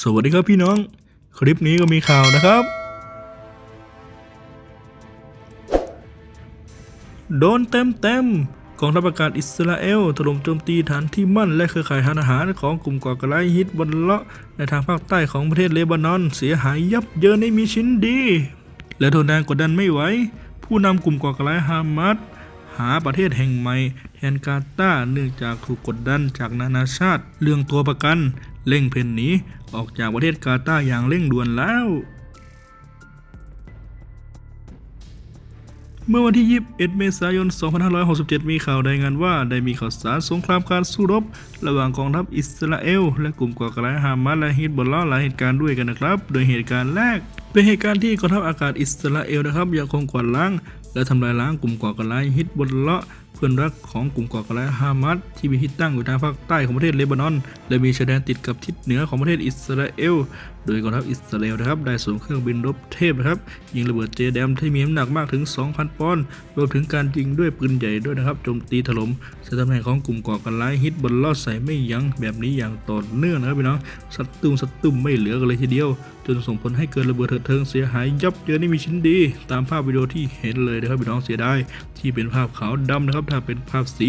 สวัสดีครับพี่น้อง คลิปนี้ก็มีข่าวนะครับ โดนเต็มเต็มกองทัพอากาศอิสราเอลถล่มโจมตีฐานที่มั่นและเครือข่ายทานอาหารของกลุ่มก่อการร้ายฮิตบัลเลาะในทางภาคใต้ของประเทศเลบานอน เสียหายยับเยินไม่มีชิ้นดี และทนแรงกดดันไม่ไหวผู้นำกลุ่มก่อการร้ายฮามาสหาประเทศแห่งใหม่แทนกาตาเนื่องจากถูกกดดันจากนานาชาติ เรื่องตัวประกัน เร่งเพ่นหนีออกจากประเทศกาตาร์อย่างเร่งด่วนแล้ว เมื่อวันที่ 21 เมษายน 2567 มีข่าวรายงานว่าได้มีข่าวสารสงครามการสู้รบ ระหว่างกองทัพอิสราเอล และกลุ่มก่อการร้ายฮามาสและฮิตบอลลาหลายเหตุการณ์ด้วยกันนะครับ โดยเหตุการณ์แรกเป็นเหตุการณ์ที่กองทัพอากาศอิสราเอลนะครับยังคงกวาดล้าง และทำลายล้างกลุ่มก่อการร้ายฮิตบอลลาเพื่อนรักของกลุ่มก่อการร้ายฮามาสที่มีที่ตั้งอยู่ทางภาคใต้ของประเทศเลบานอน และมีชายแดนติดกับทิศเหนือของประเทศอิสราเอล โดยกองทัพอิสราเอลนะครับได้ส่งเครื่องบินรบเทพนะครับยิงระเบิดเจแดมที่มีน้ำหนักมากถึง 2,000 ปอนด์รวมถึงการยิงด้วยปืนใหญ่ด้วยนะครับโจมตีถล่มสถานแห่งของกลุ่มก่อการร้ายฮิตบอลลอดใส่ไม่ยั้งแบบนี้อย่างต่อเนื่องนะครับพี่น้องสัตตุ้มสัตตุ้มไม่เหลือกันเลยทีเดียว จนส่งผลให้เกิดระเบิดเถิดเทิงเสียหายยับเยินไม่มีชิ้นดี ตามภาพวิดีโอที่เห็นเลยนะครับพี่น้องเสียดายที่เป็นภาพขาวดำนะครับถ้าเป็นภาพสี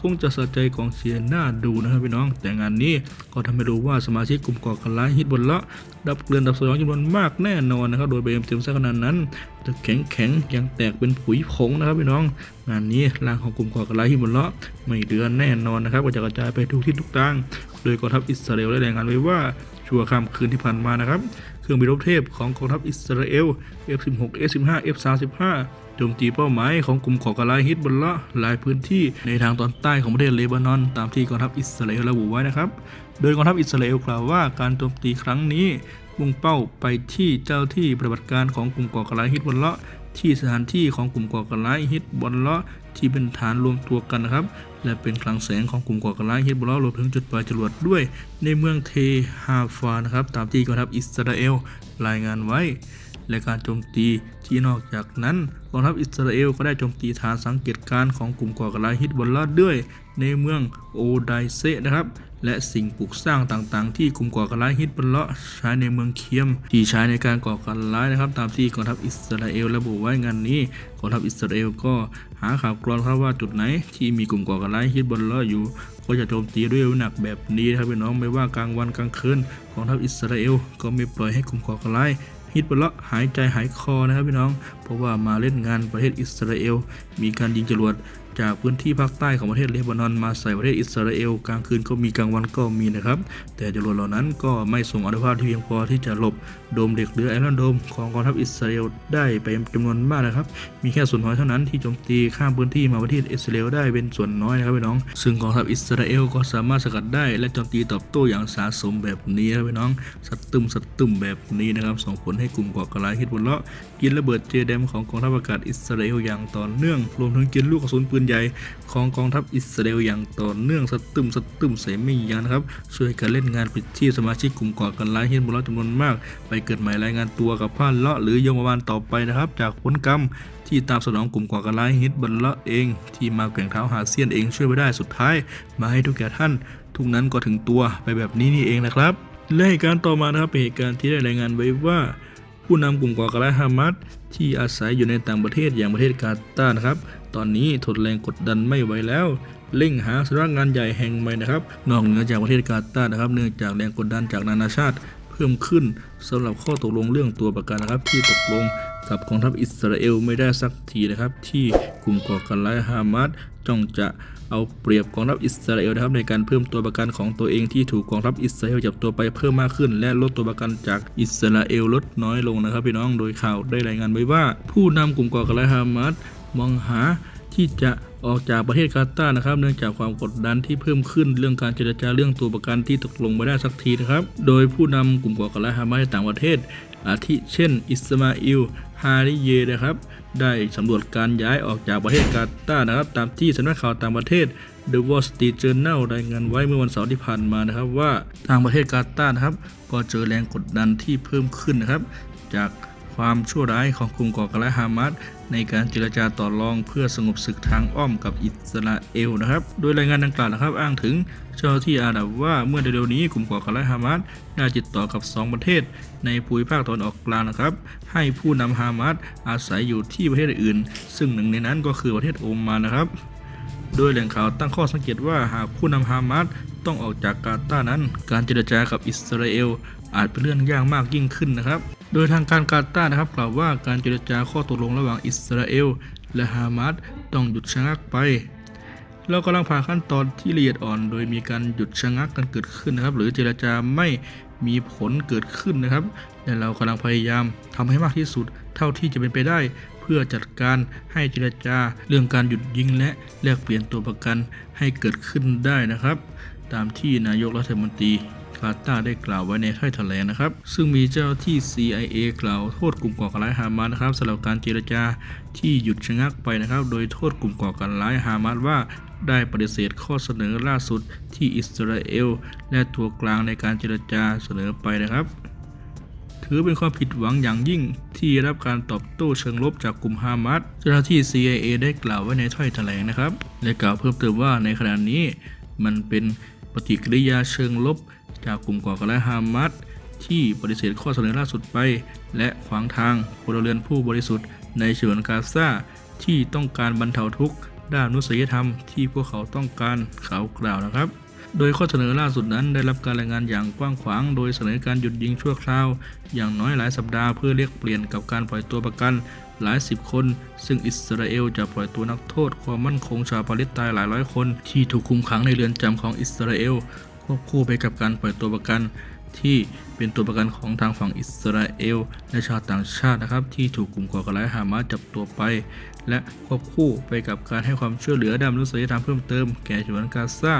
คงจะสะใจกองเชียร์หน้าดูนะครับพี่น้อง แต่งานนี้ก็ทำให้รู้ว่าสมาชิกกลุ่มก่อการร้ายฮิตบนละดับเกลื่อนดับสยองจำนวนมากแน่นอนนะครับ โดยเบมเต็มซะขนาดนั้นจะแข็งแข็งยังแตกเป็นผุยผงนะครับพี่น้อง งานนี้ร่างของกลุ่มก่อการร้ายฮิตบนละไม่เหลือแน่นอนนะครับก็จะกระจายไปทุกทิศทุกทาง โดยกองทัพอิสราเอลได้รายงานไว้ว่าชั่วค่ำคืนที่ผ่านมานะครับ เครื่องบินรบเทพของกองทัพอิสราเอล F16 F15 F35 โจมตีเป้าหมายของกลุ่มก่อการร้ายฮิตบอลละหลายพื้นที่ในทางตอนใต้ของประเทศเลบานอน ตามที่กองทัพอิสราเอลระบุไว้นะครับ โดยกองทัพอิสราเอลกล่าวว่าการโจมตีครั้งนี้มุ่งเป้าไปที่เจ้าที่ปฏิบัติการของกลุ่มก่อการร้ายฮิตบอลละที่สถานที่ของกลุ่มก่อการร้ายฮิตบอลละที่เป็นฐานรวมตัวกันนะครับ และเป็นคลังแสงของกลุ่มก่อการร้ายฮิตบอลละรวมถึงจุดปลายจรวดด้วย ในเมืองเทฮาฟานะครับ ตามที่กองทัพอิสราเอลรายงานไว้ และการโจมตีที่นอกจากนั้นกองทัพอิสราเอลก็ได้โจมตีฐานสังเกตการณ์ของกลุ่มก่อการร้ายฮิตบอลลาด้วย ในเมืองโอไดเซนะครับและสิ่งปลูกสร้างต่างๆ ที่กลุ่มก่อการร้ายฮิตบอลลาใช้ในเมืองเคียม ที่ใช้ในการก่อการร้ายนะครับ ตามที่กองทัพอิสราเอลระบุไว้งานนี้กองทัพอิสราเอลก็หาข่าวกรองครับว่าจุดไหน ที่มีกลุ่มก่อการร้ายฮิตบอลลาอยู่ก็จะโจมตีด้วยหนักแบบนี้นะครับพี่น้องไม่ว่ากลางวันกลางคืนกองทัพอิสราเอลก็ไม่ปล่อยให้กลุ่มก่อการร้าย ฮิตบอลละหายใจหายคอนะครับพี่น้อง เพราะว่ามาเล่นงานประเทศอิสราเอล มีการยิงจรวด จากพื้นที่ภาคใต้ของประเทศเลบานอนมาใส่ประเทศอิสราเอลกลางคืนก็มีกลางวันก็มีนะครับ แต่จรวดเหล่านั้นก็ไม่ส่งอนุภาพที่เพียงพอที่จะหลบโดมเด็กหรือไอรอนโดมของกองทัพอิสราเอลได้ไปจำนวนมากนะครับ มีแค่ส่วนน้อยเท่านั้นที่โจมตีข้ามพื้นที่มาประเทศอิสราเอลได้เป็นส่วนน้อยนะครับพี่น้อง ซึ่งกองทัพอิสราเอลก็สามารถสกัดได้และโจมตีตอบโต้อย่างสาสมแบบนี้นะครับพี่น้อง สัตตึมสัตตึมแบบนี้นะครับส่งผลให้กลุ่มก่อการร้ายฮิตบอลเลาะกินระเบิดเจแดมของกองทัพอากาศอิสราเอลอย่างต่อเนื่องรวมถึงกินลูกกระสุนปืนใหญ่ของกองทัพอิสราเอลอย่างต่อเนื่องสตึมสตึมใส่ไม่ยั้งนะครับช่วยกันเล่นงานปิดที่สมาชิกกลุ่มก่อการร้ายฮิตบอลเลาะจำนวนมาก ไปเกิดใหม่รายงานตัวกับผ่านเลาะหรือยมบาลต่อไปนะครับ จากผลกรรมที่ตามสนองกลุ่มก่อการร้ายฮิตบัลเละเอง ที่มาแกว่งเท้าหาเซียนเองช่วยไว้ได้สุดท้าย มาให้ทุกแก่ท่าน ทุกนั้นก็ถึงตัวไปแบบนี้นี่เองนะครับและเหตุการณ์ต่อมานะครับเป็นเหตุการณ์ที่ได้รายงานไว้ว่า ผู้นำกลุ่มก่อการร้ายฮามาสที่อาศัยอยู่ในต่างประเทศอย่างประเทศกาตาร์นะครับ ตอนนี้ทนแรงกดดันไม่ไหวแล้วเร่งหาสำนักงานใหญ่แห่งใหม่นะครับ นอกเหนือจากประเทศกาตาร์นะครับ เนื่องจากแรงกดดันจากนานาชาติเพิ่มขึ้นสำหรับข้อตกลงเรื่องตัวประกันนะครับ ที่ตกลงกับกองทัพอิสราเอลไม่ได้สักทีนะครับ ที่กลุ่มก่อการร้ายฮามาสจ้องจะเอาเปรียบกองทัพอิสราเอลนะครับในการเพิ่มตัวประกันของตัวเองที่ถูกกองทัพอิสราเอลจับตัวไปเพิ่มมากขึ้น และลดตัวประกันจากอิสราเอลลดน้อยลงนะครับพี่น้องโดยข่าวได้รายงานไว้ว่า ผู้นำกลุ่มก่อการร้ายฮามาส มองหาที่จะออกจากประเทศกาตาร์นะครับเนื่องจากความกดดันที่เพิ่มขึ้นเรื่องการเจรจาเรื่องตัวประกันที่ตกลงไม่ได้สักทีนะครับ โดยผู้นำกลุ่มก่อการร้ายฮามาสต่างประเทศ อาทิเช่น อิสมาอิล ฮาริเยนะครับ ได้สำรวจการย้ายออกจากประเทศกาตาร์นะครับ ตามที่สำนักข่าวต่างประเทศ The Wall Street Journal รายงานไว้เมื่อวันเสาร์ที่ผ่านมานะครับ ว่าทางประเทศกาตาร์นะครับ ก็เจอแรงกดดันที่เพิ่มขึ้นนะครับ จาก ความชั่วร้ายของกลุ่มก่อการร้ายฮามาสในการเจรจาต่อรองเพื่อสงบศึกทางอ้อมกับอิสราเอลนะครับ โดยรายงานดังกล่าวนะครับ อ้างถึงเจ้าหน้าที่อาหรับว่าเมื่อเร็วๆนี้กลุ่มก่อการร้ายฮามาสได้ติดต่อกับ 2 ประเทศ ในภูมิภาคตะวันออกกลางนะครับ ให้ผู้นำฮามาสอาศัยอยู่ที่ประเทศอื่น ซึ่งหนึ่งในนั้นก็คือประเทศโอมานนะครับ โดยแหล่งข่าวตั้งข้อสังเกตว่าหากผู้นำฮามาสต้องออกจากกาตาร์นั้น การเจรจากับอิสราเอลอาจเป็นเรื่องยากมากยิ่งขึ้นนะครับ โดยทางการกาตาร์นะครับกล่าวว่าการเจรจาข้อตกลงระหว่างอิสราเอลและฮามาสต้องหยุดชะงักไป เรากำลังผ่านขั้นตอนที่ละเอียดอ่อน โดยมีการหยุดชะงักกันเกิดขึ้นนะครับ หรือเจรจาไม่มีผลเกิดขึ้นนะครับและเรากำลังพยายามทำให้มากที่สุดเท่าที่จะเป็นไปได้ เพื่อจัดการให้เจรจาเรื่องการหยุดยิงและแลกเปลี่ยนตัวประกันให้เกิดขึ้นได้นะครับ ตามที่นายกรัฐมนตรีาตาร์ได้กล่าวไว้ในถ้อยแถลงนะครับ ซึ่งมีเจ้าที่ CIA กล่าวโทษกลุ่มก่อการร้ายฮามาสนะครับสำหรับการเจรจาที่หยุดชะงักไปนะครับ โดยโทษกลุ่มก่อการร้ายฮามาสว่าได้ปฏิเสธข้อเสนอล่าสุดที่อิสราเอล และตัวกลางในการเจรจาเสนอไปนะครับถือเป็นความผิดหวังอย่างยิ่งที่รับการตอบโต้เชิงลบจากกลุ่มฮามาสเจ้าหน้าที่ CIA ได้กล่าวไว้ในถ้อยแถลงนะครับ และกล่าวเพิ่มเติมว่าในขณะนี้มันเป็นปฏิกิริยาเชิงลบ จากกลุ่มก่อการร้ายฮามาสที่ปฏิเสธข้อเสนอล่าสุดไป และขวางทางพลเรือนผู้บริสุทธิ์ในฉนวนกาซาที่ต้องการบรรเทาทุกข์ด้านมนุษยธรรมที่พวกเขาต้องการเขากล่าวนะครับ โดยข้อเสนอล่าสุดนั้นได้รับการรายงานอย่างกว้างขวาง โดยเสนอการหยุดยิงชั่วคราว อย่างน้อยหลายสัปดาห์เพื่อเรียกเปลี่ยนกับการปล่อยตัวประกันหลายสิบคน ซึ่งอิสราเอลจะปล่อยตัวนักโทษความมั่นคงชาวปาเลสไตน์หลายร้อยคน ที่ถูกคุมขังในเรือนจำของอิสราเอล ควบคู่ไปกับการปล่อยตัวประกันที่เป็นตัวประกันของทางฝั่งอิสราเอลและชาวต่างชาตินะครับ ที่ถูกกลุ่มก่อการร้ายฮามาสจับตัวไป และควบคู่ไปกับการให้ความช่วยเหลือด้านมนุษยธรรมเพิ่มเติมแก่ชนวนกาซา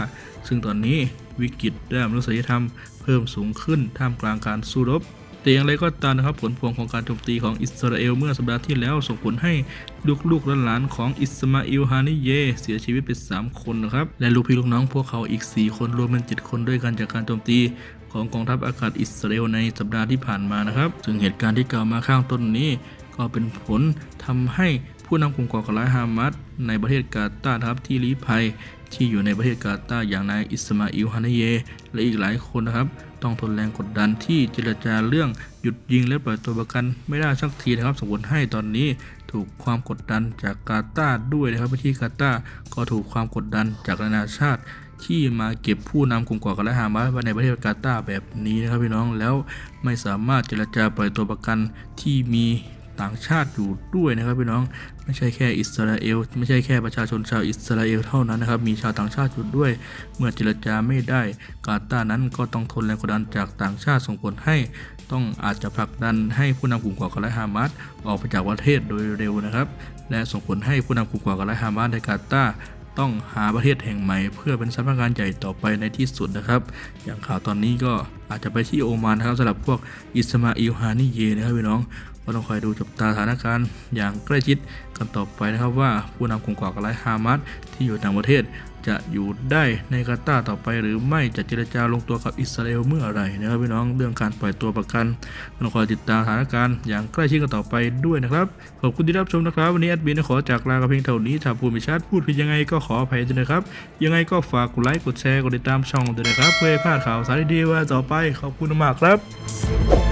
ซึ่งตอนนี้วิกฤตด้านมนุษยธรรมเพิ่มสูงขึ้นท่ามกลางการสู้รบ แต่อย่างไรก็ตามนะครับผลพวงของการโจมตีของอิสราเอลเมื่อสัปดาห์ที่แล้วส่งผลให้ลูกๆหลานของอิสมาอิลฮานิเย เสียชีวิตไป 3 คนนะครับและลูกพี่ลูกน้องพวกเขาอีก 4 คนรวมเป็น 7 คนด้วยกันจากการโจมตีของกองทัพอากาศอิสราเอลในสัปดาห์ที่ผ่านมานะครับซึ่งเหตุการณ์ที่กล่าวมาข้างต้นนี้ ก็เป็นผลทำให้ผู้นำกลุ่มก่อการร้ายฮามาสในประเทศกาตาร์ครับที่ลี้ภัยที่อยู่ในประเทศกาตาร์อย่างนายอิสมาอิลฮานิเย และอีกหลายคนนะครับ ต้องทนแรงกดดันที่เจรจาเรื่องหยุดยิงและปล่อยตัวประกันไม่ได้สักทีนะครับส่งผลให้ตอนนี้ถูกความกดดันจากกาตาร์ด้วยนะครับที่กาตาร์ก็ถูกความกดดันจากนานาชาติ ที่มาเก็บผู้นำกลุ่มก่อการร้ายฮามาสไว้ในประเทศกาตาร์แบบนี้นะครับพี่น้องแล้วไม่สามารถเจรจาปล่อยตัวประกันที่มี ต่างชาติอยู่ด้วยนะครับพี่น้องไม่ใช่แค่อิสราเอลไม่ใช่แค่ประชาชนชาวอิสราเอลเท่านั้นนะครับมีชาวต่างชาติอยู่ด้วย เมื่อเจรจาไม่ได้กาตาร์นั้นก็ต้องทนแรงกดดันจากต่างชาติส่งผลให้ต้องอาจจะผลักดันให้ผู้นำกลุ่มก่อการร้ายฮามาสออกไปจากประเทศโดยเร็วนะครับ และส่งผลให้ผู้นำกลุ่มก่อการร้ายฮามาสในกาตาร์ต้องหาประเทศแห่งใหม่ เพื่อเป็นสำนักงานใหญ่ต่อไปในที่สุดนะครับ อย่างข่าวตอนนี้ก็อาจจะไปที่โอมานนะครับสำหรับพวกอิสมาอิลฮานิเยนะครับพี่น้องก็ต้องคอยดูจับตาสถานการณ์อย่างใกล้ชิดกันต่อไปนะครับว่าผู้นำกลุ่มก่อการร้ายฮามาสที่อยู่ต่างประเทศ จะอยู่ได้ในกาตาร์ต่อไปหรือไม่จะเจรจาลงตัวกับอิสราเอลเมื่อไหร่นะครับพี่น้องเรื่องการปล่อยตัวประกันต้องคอยติดตามสถานการณ์อย่างใกล้ชิดกันต่อไปด้วยนะครับขอบคุณที่รับชมนะครับ วันนี้แอดมินขอจากลากับเพียงเท่านี้ถ้าพูดไม่ชัดพูดผิดยังไงก็ขออภัยด้วยนะครับยังไงก็ฝากกดไลค์กดแชร์กดติดตามช่องด้วยนะครับเพื่อพลาดข่าวสารดีๆว่าต่อไปขอบคุณมากครับ